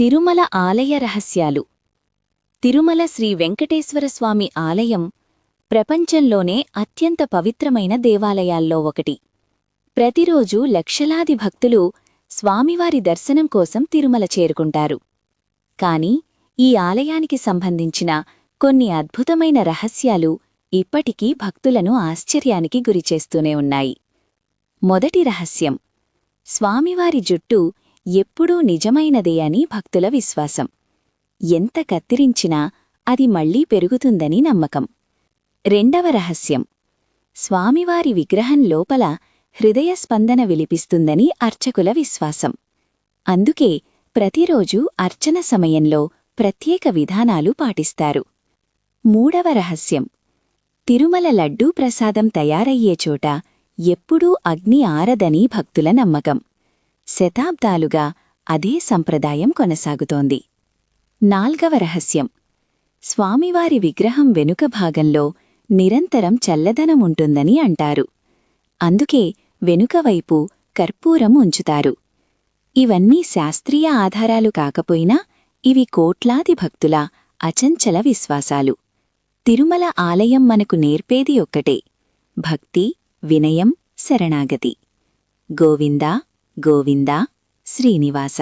తిరుమల ఆలయ రహస్యాలు. తిరుమల శ్రీ వెంకటేశ్వరస్వామి ఆలయం ప్రపంచంలోనే అత్యంత పవిత్రమైన దేవాలయాల్లో ఒకటి. ప్రతిరోజు లక్షలాది భక్తులు స్వామివారి దర్శనం కోసం తిరుమల చేరుకుంటారు. కాని ఈ ఆలయానికి సంబంధించిన కొన్ని అద్భుతమైన రహస్యాలు ఇప్పటికీ భక్తులను ఆశ్చర్యానికి గురిచేస్తూనే ఉన్నాయి. మొదటి రహస్యం. స్వామివారి జుట్టు ఎప్పుడూ నిజమైనదే అని భక్తుల విశ్వాసం. ఎంత కత్తిరించినా అది మళ్ళీ పెరుగుతుందని నమ్మకం. రెండవ రహస్యం. స్వామివారి విగ్రహం లోపల హృదయ స్పందన విలిపిస్తుందని అర్చకుల విశ్వాసం. అందుకే ప్రతిరోజూ అర్చన సమయంలో ప్రత్యేక విధానాలు పాటిస్తారు. మూడవ రహస్యం. తిరుమల లడ్డూ ప్రసాదం తయారయ్యే చోట ఎప్పుడూ అగ్ని ఆరదని భక్తుల నమ్మకం. శతాబ్దాలుగా అదే సంప్రదాయం కొనసాగుతోంది. నాల్గవ రహస్యం. స్వామివారి విగ్రహం వెనుక భాగంలో నిరంతరం చల్లదనముంటుందని అంటారు. అందుకే వెనుకవైపు కర్పూరం ఉంచుతారు. ఇవన్నీ శాస్త్రీయ ఆధారాలు కాకపోయినా ఇవి కోట్లాది భక్తుల అచంచల విశ్వాసాలు. తిరుమల ఆలయం మనకు నేర్పేది ఒక్కటే. భక్తి వినయం శరణాగతి. గోవిందా గోవిందా శ్రీనివాస.